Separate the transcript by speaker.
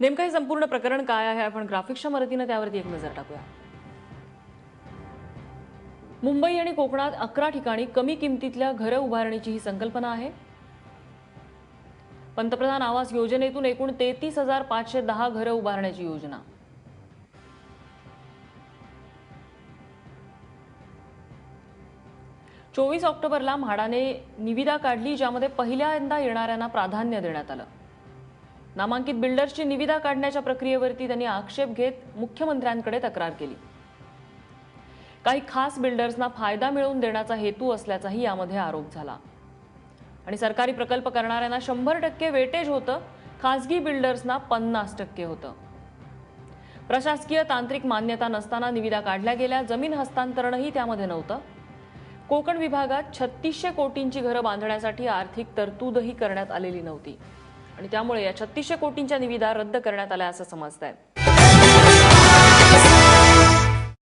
Speaker 1: नेमकं हे संपूर्ण प्रकरण काय आहे? आपण ग्राफिक्सच्या मदतीनं त्यावरती एक नजर टाकूया. मुंबई आणि कोकणात अकरा ठिकाणी कमी किमतीतल्या घरं उभारणीची ही संकल्पना आहे. पंतप्रधान आवास योजनेतून एकूण तेहतीस हजार पाचशे दहा घरं उभारण्याची योजना. चोवीस ऑक्टोबरला म्हाडाने निविदा काढली ज्यामध्ये पहिल्यांदा येणाऱ्यांना प्राधान्य देण्यात आलं. नामांकित बिल्डर्सची निविदा काढण्याच्या प्रक्रियेवरती त्यांनी आक्षेप घेत मुख्यमंत्र्यांकडे तक्रार केली. काही खास बिल्डर्सना फायदा मिळवून देण्याचा हेतू असल्याचाही यामध्ये आरोप झाला. आणि सरकारी प्रकल्प करणाऱ्यांना शंभर टक्के वेटेज होतं खासगी बिल्डर्सना पन्नास टक्के होतं. प्रशासकीय तांत्रिक मान्यता नसताना निविदा काढल्या गेल्या जमीन हस्तांतरणही त्यामध्ये नव्हतं. कोकण विभागात छत्तीसशे कोटींची घरं बांधण्यासाठी आर्थिक तरतूदही करण्यात आलेली नव्हती. आणि त्यामुळे या छत्तीसशे कोटींच्या निविदा रद्द करण्यात आल्या असं समजत आहे